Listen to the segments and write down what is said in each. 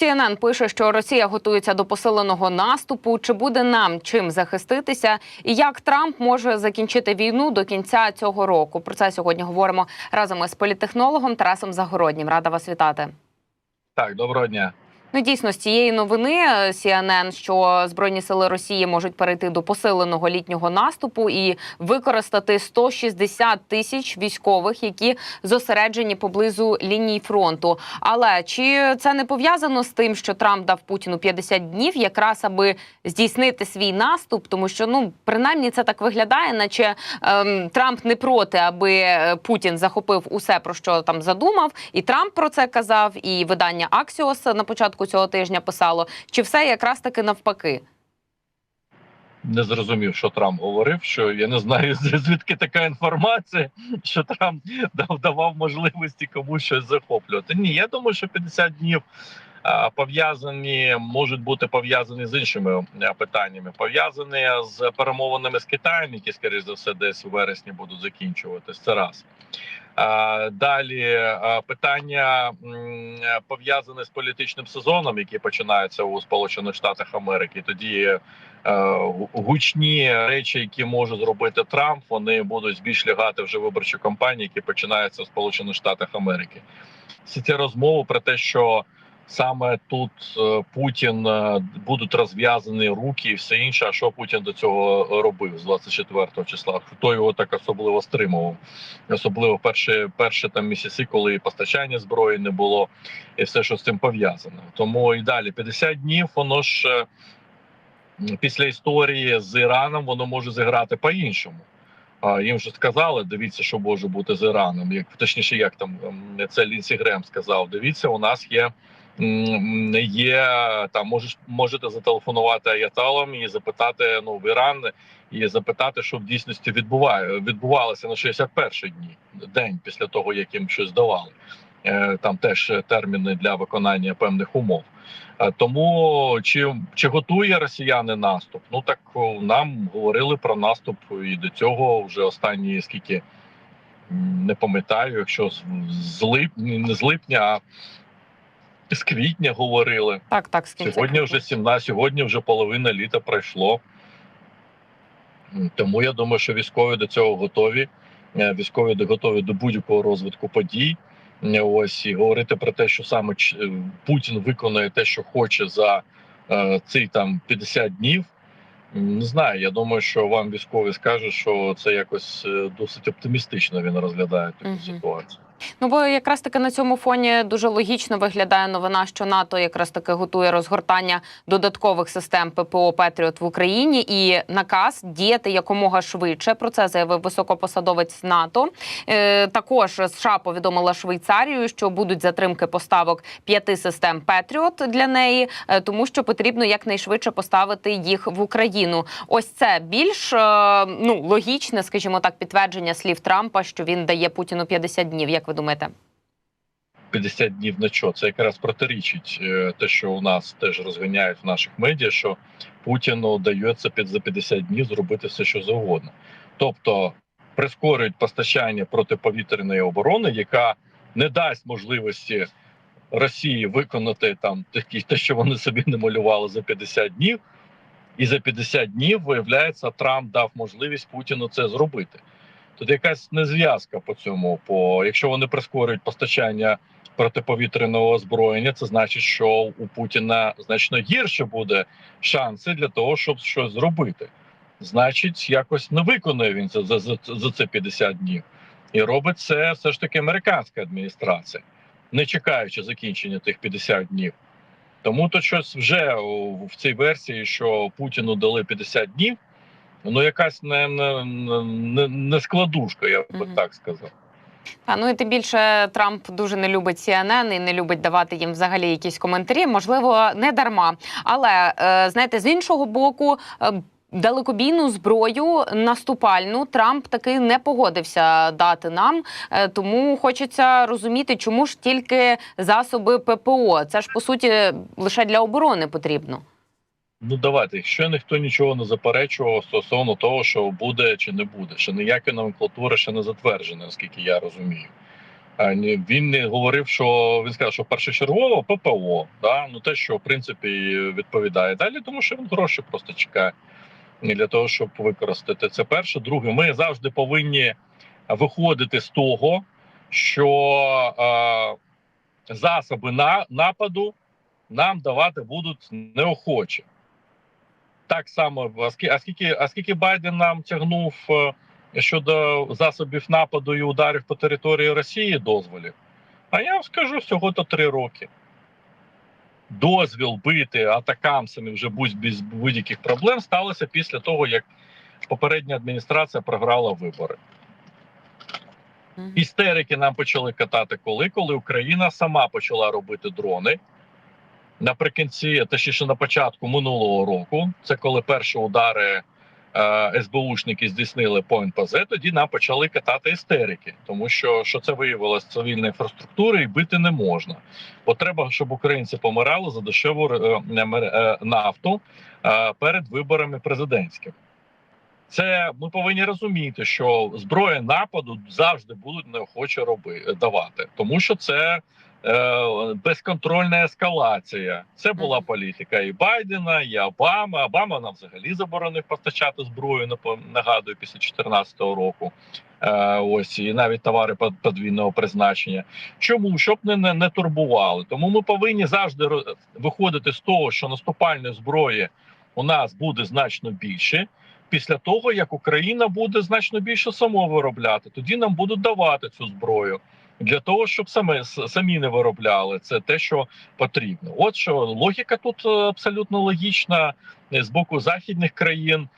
CNN пише, що Росія готується до посиленого наступу. Чи буде нам чим захиститися? І як Трамп може закінчити війну до кінця цього року? Про це сьогодні говоримо разом із політехнологом Тарасом Загороднім. Рада вас вітати. Так, доброго дня. Ну, дійсно, з цієї новини е, CNN, що збройні сили Росії можуть перейти до посиленого літнього наступу і використати 160 тисяч військових, які зосереджені поблизу лінії фронту. Але чи це не пов'язано з тим, що Трамп дав Путіну 50 днів, якраз аби здійснити свій наступ? Тому що ну принаймні це так виглядає, наче ем, Трамп не проти, аби е, Путін захопив усе про що там задумав, і Трамп про це казав, і видання Axios на початку цього тижня писало. Чи все якраз таки навпаки? Не зрозумів, що Трамп говорив. Що я не знаю, звідки така інформація, що Трамп дав давав можливості комусь щось захоплювати. Ні, я думаю, що 50 днів пов'язані можуть бути пов'язані з іншими питаннями, пов'язані з перемовинами з Китаєм, які, скоріш за все, десь у вересні будуть закінчуватись. Це раз. А, Далі питання пов'язане з політичним сезоном, який починається у Сполучених Штатах Америки. Тоді е, гучні речі, які може зробити Трамп, вони будуть більш лягати вже виборчі кампанії, які починаються в Сполучених Штатах Америки. Всі ці розмови про те, що саме тут е, Путін е, будуть розв'язані руки і все інше. А що Путін до цього робив з 24 числа? Хто його так особливо стримував? Особливо перші перші там місяці, коли постачання зброї не було, і все, що з цим пов'язано. Тому і далі 50 днів, воно ж е, після історії з Іраном воно може зіграти по-іншому. Їм вже сказали, дивіться, що може бути з Іраном. Як точніше, як там ем, це Лінсі Грем сказав: дивіться, у нас є. Є там, можеш можете зателефонувати аяталам і запитати ну в Іран і запитати, що в дійсності відбуває відбувалося на 61-й дні день після того, як їм щось давали. Е, Там теж терміни для виконання певних умов. Е, Тому чи, чи готує росіяни наступ? Ну так нам говорили про наступ і до цього вже останні скільки не пам'ятаю, якщо з липня, не з липня, а з квітня говорили. Так, так, з кінця Сьогодні вже 17, сьогодні вже половина літа пройшло. Тому я думаю, що військові до цього готові. Е, Військові готові до будь-якого розвитку подій. Ось і говорити про те, що саме е, Путін виконує те, що хоче за е, ці там 50 днів. Не знаю. Я думаю, що вам військові скажуть, що це якось е, досить оптимістично він розглядає таку Мгм. ситуацію. Ну бо якраз таки на цьому фоні дуже логічно виглядає новина, що НАТО якраз таки готує розгортання додаткових систем ППО Петріот в Україні і наказ діяти якомога швидше. Про це заявив високопосадовець НАТО. Е, також США повідомила Швейцарію, що будуть затримки поставок п'яти систем Петріот для неї, е, тому що потрібно якнайшвидше поставити їх в Україну. Ось це більш е, ну логічне, скажімо так, підтвердження слів Трампа, що він дає Путіну 50 днів. Як ви думаєте? 50 днів на що? Це якраз протирічить е, те, що у нас теж розганяють в наших медіа, що Путіну дається під за 50 днів зробити все, що завгодно. Тобто прискорюють постачання протиповітряної оборони, яка не дасть можливості Росії виконати там такі, те, що вони собі не малювали за 50 днів. І за 50 днів, виявляється, Трамп дав можливість Путіну це зробити. Тут якась незв'язка по цьому. По якщо вони прискорюють постачання протиповітряного озброєння, це значить, що у Путіна значно гірше буде шанси для того, щоб щось зробити. Значить, якось не виконує він це за, за, за це 50 днів, і робить це все ж таки американська адміністрація, не чекаючи закінчення тих 50 днів. Тому то щось вже в цій версії, що Путіну дали 50 днів, ну якась не, не, не, не складушка, я би Мгм. так сказав. А ну і тим більше Трамп дуже не любить CNN і не любить давати їм взагалі якісь коментарі. Можливо, не дарма. Але е, знаєте, з іншого боку. е, Далекобійну зброю наступальну Трамп таки не погодився дати нам, Е, тому хочеться розуміти, чому ж тільки засоби ППО. Це ж по суті лише для оборони потрібно. Ну давайте, якщо ніхто нічого не заперечував стосовно того, що буде чи не буде, ще ніяка номенклатура ще не затверджена, наскільки я розумію. Він не говорив, що він сказав, що першочергово ППО, да? ну те, що в принципі відповідає далі, тому що він гроші просто чекає для того, щоб використати це перше. Друге, ми завжди повинні виходити з того, що е, засоби на, нападу нам давати будуть неохоче. Так само, а скільки, а скільки, Байден нам тягнув е, щодо засобів нападу і ударів по території Росії дозволів? А я вам скажу всього то три роки. Дозвіл бити атакамсами вже будь без будь-яких проблем сталося після того, як попередня адміністрація програла вибори. Істерики нам почали катати коли, коли Україна сама почала робити дрони. Наприкінці, точніше на початку минулого року, це коли перші удари е, СБУшники здійснили по НПЗ, тоді нам почали катати істерики, тому що що це виявилось цивільна інфраструктура і бити не можна. Бо треба, щоб українці помирали за дешеву е, е, нафту е, перед виборами президентськими. Це ми повинні розуміти, що зброї нападу завжди будуть неохоче роби давати, тому що це е, безконтрольна ескалація. Це була політика і Байдена, і Обами. Обама нам взагалі заборонив постачати зброю. нагадую, після 2014 року. Е, ось і навіть товари под- подвійного призначення. Чому щоб не, не, не турбували? Тому ми повинні завжди виходити з того, що наступальної зброї у нас буде значно більше після того, як Україна буде значно більше само виробляти, тоді нам будуть давати цю зброю для того, щоб саме самі не виробляли. Це те, що потрібно. От що логіка тут е, абсолютно логічна е, з боку західних країн,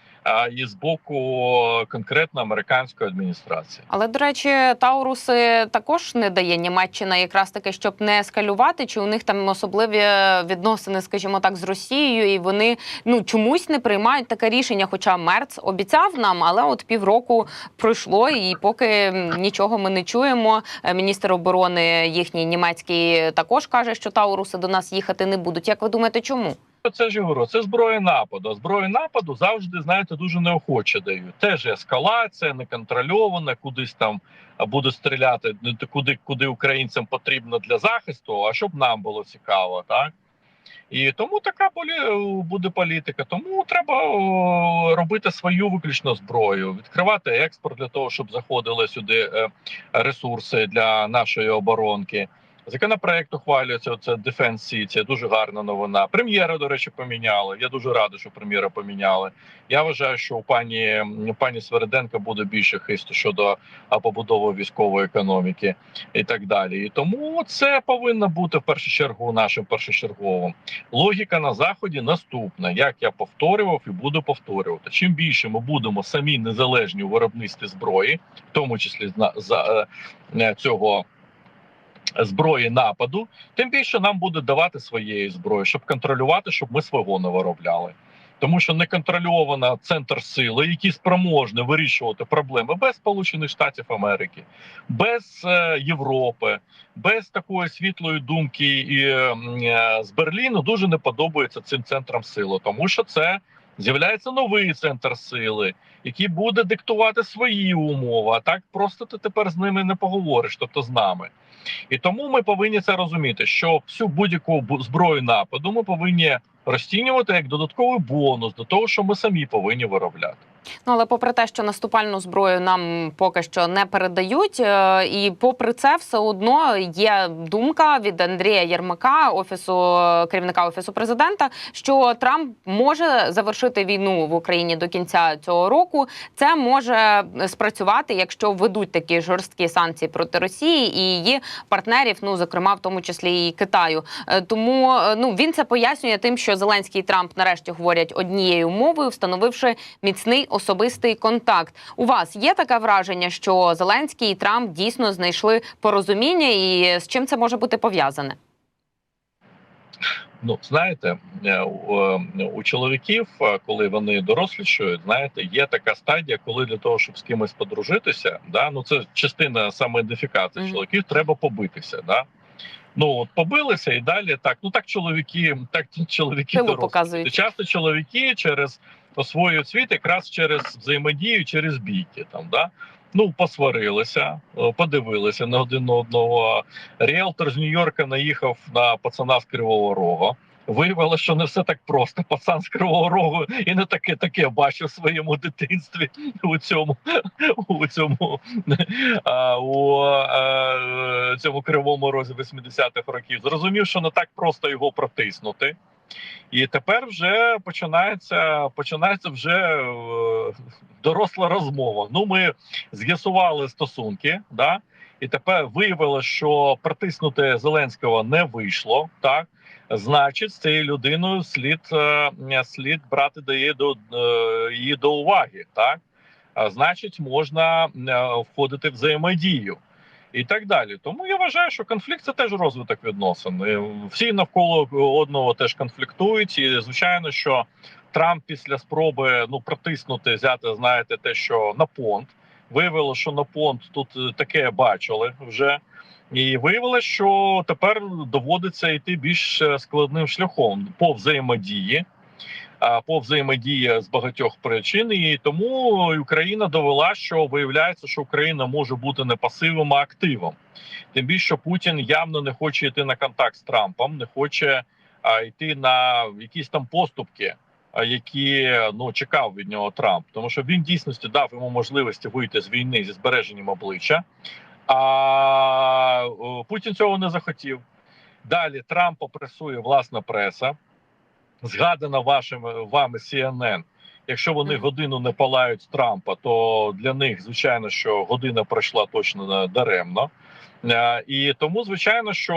і з боку конкретно американської адміністрації. Але до речі, Тауруси також не дає Німеччина, якраз таки, щоб не ескалювати, чи у них там особливі відносини, скажімо так, з Росією, і вони ну чомусь не приймають таке рішення. Хоча Мерц обіцяв нам, але от півроку пройшло, і поки нічого ми не чуємо. Е, Міністр оборони їхній німецький також каже, що Тауруси до нас їхати не будуть. Як ви думаєте, чому? Це ж я говорю, це зброя нападу. Зброю нападу завжди знаєте дуже неохоче дають. Теж ескалація, неконтрольована, кудись там буде стріляти куди, куди українцям потрібно для захисту, а щоб нам було цікаво, так. І тому така буде політика. Тому треба робити свою виключно зброю, відкривати експорт для того, щоб заходили сюди е, ресурси для нашої оборонки. Законопроект ухвалюється. Це Defense City, дуже гарна новина. Прем'єра, до речі, поміняли. Я дуже радий, що прем'єра поміняли. Я вважаю, що у пані пані Свериденка буде більше хисту щодо побудови військової економіки і так далі. І тому це повинно бути в першу чергу нашим першочерговим. Логіка на заході наступна, як я повторював і буду повторювати. Чим більше ми будемо самі незалежні у виробництві зброї, в тому числі зна- за е, цього зброї нападу, тим більше нам буде давати своєї зброї, щоб контролювати, щоб ми свого не виробляли. Тому що неконтрольована центр сили, який спроможний вирішувати проблеми без Сполучених Штатів Америки, без е, Європи, без такої світлої думки і е, е, з Берліну дуже не подобається цим центрам сили, тому що це з'являється новий центр сили, який буде диктувати свої умови. А так просто ти тепер з ними не поговориш, тобто з нами. І тому ми повинні це розуміти, що всю будь-яку бу- зброю нападу ми повинні розцінювати як додатковий бонус до того, що ми самі повинні виробляти. Ну але попри те, що наступальну зброю нам поки що не передають, е, і попри це, все одно є думка від Андрія Єрмака, офісу керівника офісу президента, що Трамп може завершити війну в Україні до кінця цього року. Це може спрацювати, якщо введуть такі жорсткі санкції проти Росії і її партнерів, ну зокрема в тому числі і Китаю. Е, Тому е, ну він це пояснює тим, що Зеленський і Трамп нарешті говорять однією мовою, встановивши міцний особистий контакт. У вас є таке враження, що Зеленський і Трамп дійсно знайшли порозуміння, і з чим це може бути пов'язане? Ну знаєте, е, у, е, чоловіків, е, коли вони дорослішають, знаєте, є така стадія, коли для того, щоб з кимось подружитися, да, ну це частина самоідентифікації Мгм. чоловіків, треба побитися. Да? Ну от побилися і далі так. Ну так чоловіки, так чоловіки дорослі. показують. Часто чоловіки через освоюють світ якраз через взаємодію, через бійки. Там да Ну, посварилися, е, подивилися на один на одного. Ріелтор з Нью-Йорка наїхав на пацана з Кривого Рогу. Виявилося, що не все так просто. Пацан з Кривого Рогу і не таке таке бачив в своєму дитинстві у цьому у цьому а, у а, цьому кривому розі 80-х років. Зрозумів, що не так просто його протиснути. І тепер вже починається починається вже е, доросла розмова. Ну, ми з'ясували стосунки, да, і тепер виявилося, що притиснути Зеленського не вийшло. Так, значить, з цією людиною слід е, слід брати до її до е, її до уваги. Так, а значить, можна входити в взаємодію. І так далі. Тому я вважаю, що конфлікт це теж розвиток відносин. Всі навколо одного теж конфліктують. І звичайно, що Трамп після спроби ну протиснути, взяти, знаєте, те, що на понт виявило, що на понт тут е, таке бачили вже. І виявилося, що тепер доводиться йти більш е, складним шляхом по взаємодії, по взаємодії з багатьох причин. І тому Україна довела, що виявляється, що Україна може бути не пасивом, а активом. Тим більше що Путін явно не хоче йти на контакт з Трампом, не хоче йти на якісь там поступки. Які ну чекав від нього Трамп, тому що він дійсності дав йому можливості вийти з війни зі збереженням обличчя, а Путін цього не захотів. Далі Трампа пресує власна преса, згадана вашим вами CNN. Якщо вони годину не палають Трампа, то для них звичайно, що година пройшла точно даремно. Е, І тому, звичайно, що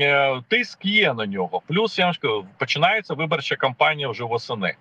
е, тиск є на нього. Плюс я вам скажу, починається виборча кампанія вже восени.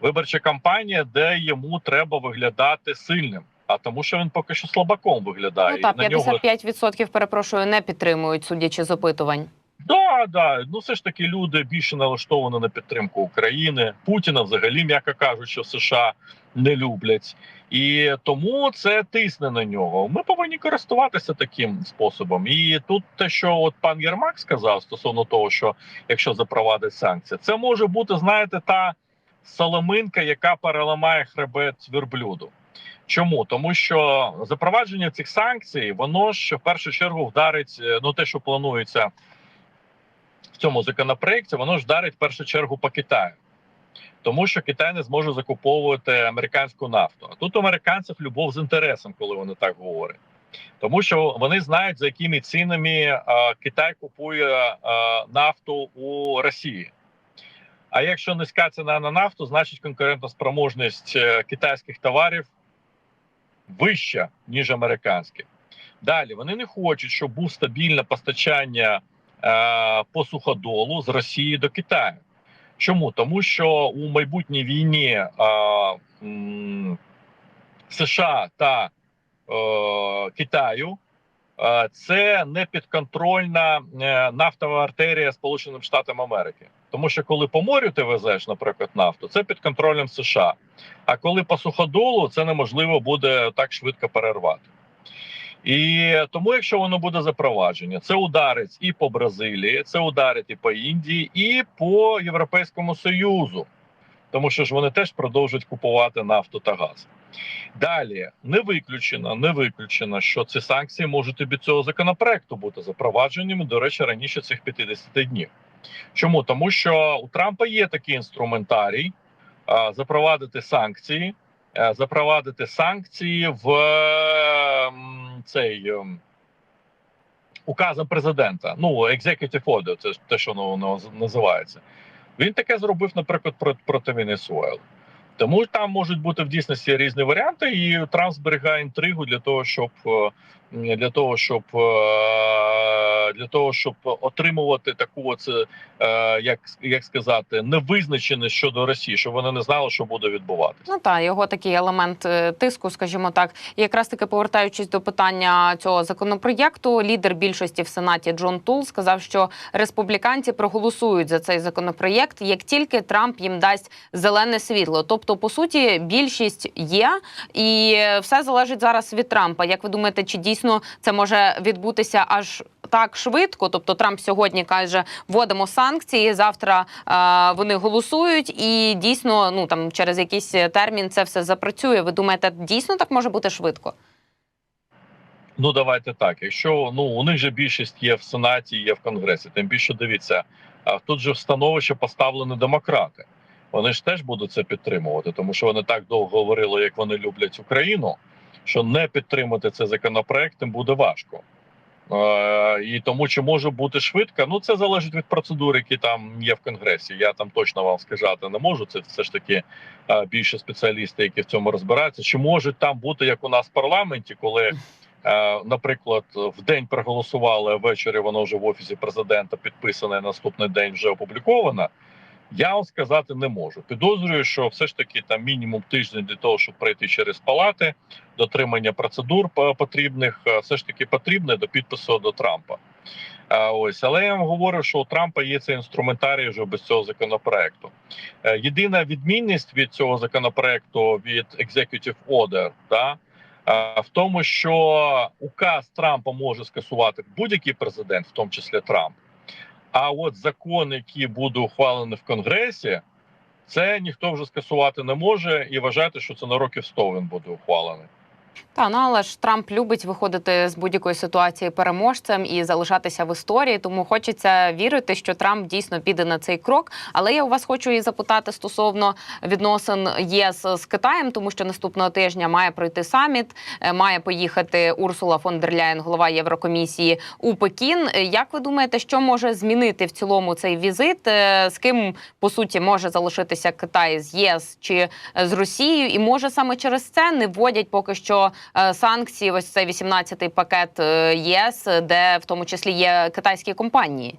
Виборча кампанія, де йому треба виглядати сильним. А тому, що він поки що слабаком виглядає. Ну так, І на нього 55% перепрошую, не підтримують, судячи з опитувань. Да, да. Ну все ж таки люди більше налаштовані на підтримку України. Путіна взагалі, м'яко кажучи, в США не люблять. І тому це тисне на нього. Ми повинні користуватися таким способом. І тут те, що от пан Єрмак сказав стосовно того, що якщо запровадить санкції, це може бути, знаєте, та соломинка, яка переламає хребет верблюду. Чому? Тому що запровадження цих санкцій, воно ж в першу чергу вдарить е, ну те, що планується в цьому законопроекті, воно ж вдарить в першу чергу по Китаю. Тому що Китай не зможе закуповувати американську нафту. А тут у американців любов з інтересом, коли вони так говорять. Тому що вони знають, за якими цінами е, Китай купує е, нафту у Росії. А якщо низька ціна на нафту, значить конкурентоспроможність е, китайських товарів вища, ніж американських. Далі вони не хочуть, щоб був стабільне постачання по суходолу з Росії до Китаю. Чому? Тому що у майбутній війні е, США та е, Китаю е, це не підконтрольна е, нафтова артерія Сполученим Штатам Америки. Тому що коли по морю ти везеш, наприклад, нафту, це під контролем США. А коли по суходолу, це неможливо буде так швидко перервати. І тому, якщо воно буде запровадження, це ударить і по Бразилії, це ударить і по Індії, і по Європейському Союзу, тому що ж вони теж продовжують купувати нафту та газ. Далі не виключено, не виключено, що ці санкції можуть і від цього законопроекту бути запровадженими. До речі, раніше цих 50 днів. Чому? Тому що у Трампа є такий інструментарій а, запровадити санкції, а, запровадити санкції в цей ем, указом президента. Ну, executive order, це те, що воно, називається. Він таке зробив, наприклад, проти, Венесуел. Тому там можуть бути в дійсності різні варіанти, і Трамп зберігає інтригу для того, щоб е, для того, щоб е, для того, щоб отримувати таку, от, е, як, як сказати, невизначеність щодо Росії, щоб вони не знали, що буде відбуватися. Ну та його такий елемент е, тиску, скажімо так. І якраз таки повертаючись до питання цього законопроєкту, лідер більшості в сенаті Джон Тул сказав, що республіканці проголосують за цей законопроєкт, як тільки Трамп їм дасть зелене світло. Тобто, по суті, більшість є, і все залежить зараз від Трампа. Як ви думаєте, чи дійсно це може відбутися аж так швидко. Тобто Трамп сьогодні каже, вводимо санкції. Завтра е, вони голосують, і дійсно, ну там через якийсь термін це все запрацює. Ви думаєте, дійсно так може бути швидко? Ну давайте так. Якщо ну у них же більшість є в сенаті, є в конгресі. Тим більше дивіться, а тут же в становище поставлені демократи. Вони ж теж будуть це підтримувати, тому що вони так довго говорили, як вони люблять Україну. Що не підтримати цей законопроект тим буде важко. Е, і тому чи може бути швидко, ну це залежить від процедур, які там є в конгресі. Я там точно вам сказати не можу. Це все ж таки е, більше спеціалісти, які в цьому розбираються. Чи може там бути як у нас в парламенті, коли, е, наприклад, в день проголосували, а ввечері воно вже в офісі президента підписане, наступний день вже опубліковано. Я вам сказати не можу. Підозрюю, що все ж таки там мінімум тиждень для того, щоб пройти через палати, дотримання процедур потрібних, все ж таки потрібне до підпису до Трампа. Ось, але я вам говорю, що у Трампа є цей інструментарій вже без цього законопроекту. Е, Єдина відмінність від цього законопроекту від Executive Order, да, в тому, що указ Трампа може скасувати будь-який президент, в тому числі Трамп. А от закон, який буде ухвалений в Конгресі, це ніхто вже скасувати не може і вважати, що це на років 100 він буде ухвалений. Та ну але ж Трамп любить виходити з будь-якої ситуації переможцем і залишатися в історії. Тому хочеться вірити, що Трамп дійсно піде на цей крок. Але я у вас хочу і запитати стосовно відносин ЄС з Китаєм, тому що наступного тижня має пройти саміт, е, має поїхати Урсула фон дер Ляєн, голова Єврокомісії у Пекін. Як ви думаєте, що може змінити в цілому цей візит? Е, З ким по суті може залишитися Китай з ЄС чи е, з Росією? І може саме через це не вводять поки що е, санкції. Ось цей 18-й пакет е, ЄС, де в тому числі є китайські компанії.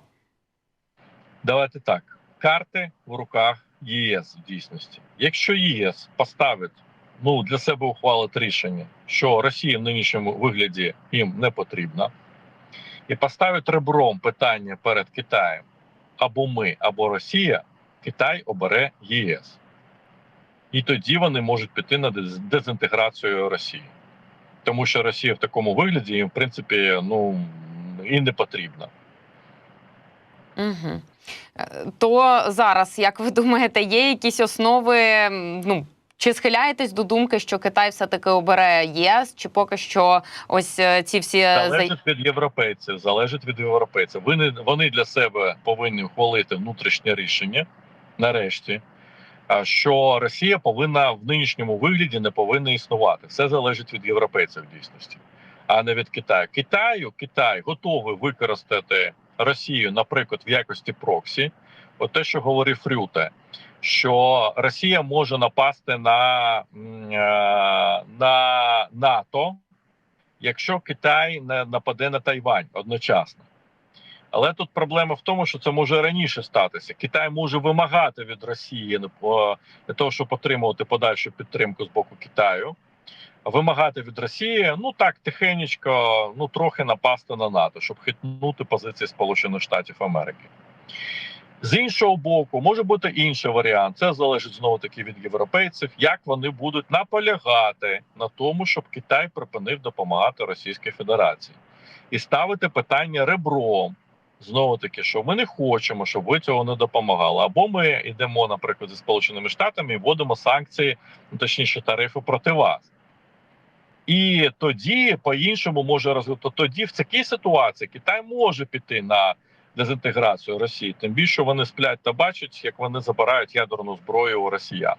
Давайте так: карти в руках ЄС в дійсності. Якщо ЄС поставить ну для себе ухвалить рішення, що Росія в нинішньому вигляді їм не потрібна, і поставить ребром питання перед Китаєм або ми, або Росія, Китай обере ЄС. І тоді вони можуть піти на дезінтеграцію Росії, тому що Росія в такому вигляді їм, в принципі, ну і не потрібна. Угу. То зараз, як ви думаєте, є якісь основи? Ну чи схиляєтесь до думки, що Китай все таки обере ЄС, чи поки що ось е, ці всі Залежить від європейців, залежить від європейців. Вони, вони для себе повинні ухвалити внутрішнє рішення нарешті. А, Що Росія повинна в нинішньому вигляді не повинна існувати. Все залежить від європейців в дійсності, а не від Китаю. Китаю Китай готовий використати Росію, наприклад, в якості проксі. От те, що говорив Рюте, що Росія може напасти на, е, на НАТО, якщо Китай не нападе на Тайвань одночасно. Але тут проблема в тому, що це може раніше статися. Китай може вимагати від Росії ну, для того, щоб отримувати подальшу підтримку з боку Китаю, вимагати від Росії, ну так тихенечко, ну трохи напасти на НАТО, щоб хитнути позиції Сполучених Штатів Америки. З іншого боку, може бути інший варіант. Це залежить знову таки від європейців, як вони будуть наполягати на тому, щоб Китай припинив допомагати Російській Федерації і ставити питання ребром. Знову таки, що ми не хочемо, щоб ви цього не допомагали. Або ми йдемо, наприклад, зі Сполученими Штатами і вводимо санкції, ну, точніше, тарифи проти вас. І тоді по-іншому може розвитку. Тоді в такій ситуації Китай може піти на дезінтеграцію Росії. Тим більше вони сплять та бачать, як вони забирають ядерну зброю у росіян.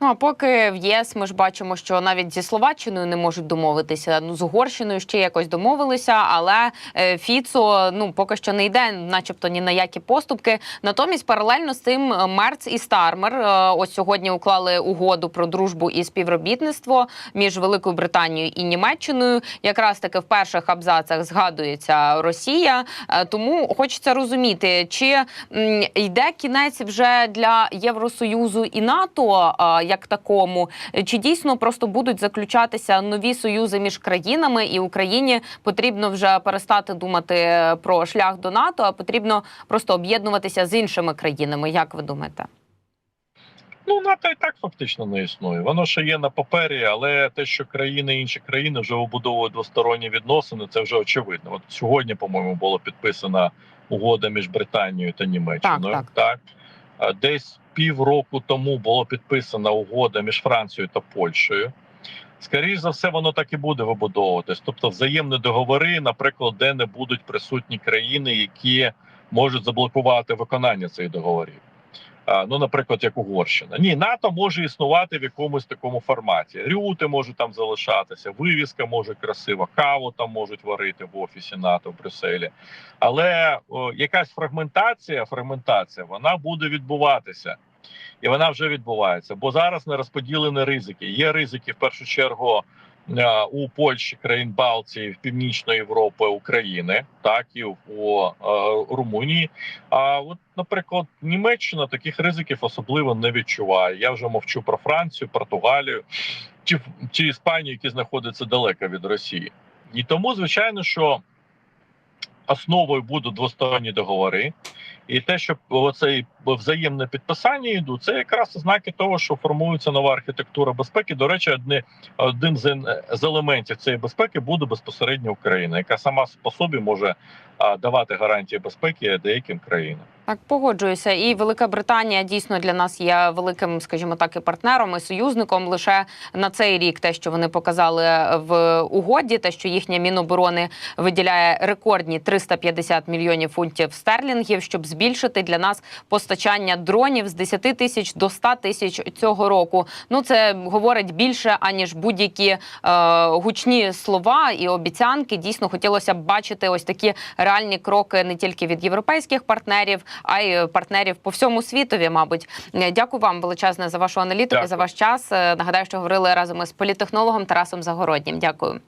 Ну а поки в ЄС ми ж бачимо, що навіть зі Словаччиною не можуть домовитися. Ну з Угорщиною ще якось домовилися, але е, Фіцо ну поки що не йде, начебто ні на які поступки. Натомість, паралельно з цим е, Мерц і Стармер е, ось сьогодні уклали угоду про дружбу і співробітництво між Великою Британією і Німеччиною. Якраз таки в перших абзацах згадується Росія. Тому хочеться розуміти, чи йде кінець вже для Євросоюзу і НАТО як такому, чи дійсно просто будуть заключатися нові союзи між країнами, і Україні потрібно вже перестати думати про шлях до НАТО, а потрібно просто об'єднуватися з іншими країнами. Як ви думаєте? Ну, НАТО і так фактично не існує. Воно ще є на папері, але те, що країни інші країни вже вибудовують двосторонні відносини, це вже очевидно. От сьогодні, по-моєму, було підписана угода між Британією та Німеччиною. Так, так. А Десь півроку тому була підписана угода між Францією та Польщею. Скоріше за все, воно так і буде вибудовуватись. Тобто, взаємні договори, наприклад, де не будуть присутні країни, які можуть заблокувати виконання цих договорів. Ну, наприклад, як Угорщина. Ні, НАТО може існувати в якомусь такому форматі. Рюти можуть там залишатися, вивіска може красива, каву там можуть варити в офісі НАТО в Брюсселі. Але о, якась фрагментація, фрагментація, вона буде відбуватися. І вона вже відбувається, бо зараз не розподілені ризики. Є ризики в першу чергу е, у Польщі, країн Балтії, Північної Європи, України, так і у е, Румунії. А от, наприклад, Німеччина таких ризиків особливо не відчуває. Я вже мовчу про Францію, Португалію чи, чи Іспанію, які знаходяться далеко від Росії. І тому, звичайно, що основою будуть двосторонні договори. І те, що оцей взаємне підписання йдуть, це якраз ознаки того, що формується нова архітектура безпеки. До речі, одне, один з, елементів цієї безпеки буде безпосередньо Україна, яка сама по собі може давати гарантії безпеки деяким країнам. Так, погоджуюся. І Велика Британія дійсно для нас є великим, скажімо так, і партнером і союзником. Лише на цей рік те, що вони показали в угоді, те, що їхня міноборони виділяє рекордні 350 мільйонів фунтів стерлінгів, щоб збільшити для нас постачання дронів з 10 тисяч до 100 тисяч цього року. Ну це говорить більше аніж будь-які е, гучні слова і обіцянки. Дійсно хотілося б бачити ось такі реальні кроки не тільки від європейських партнерів, а й партнерів по всьому світові. Мабуть, Е, дякую вам величезне за вашу аналітику, Дякую. за ваш час. Е, Нагадаю, що говорили разом із політехнологом Тарасом Загороднім. Дякую.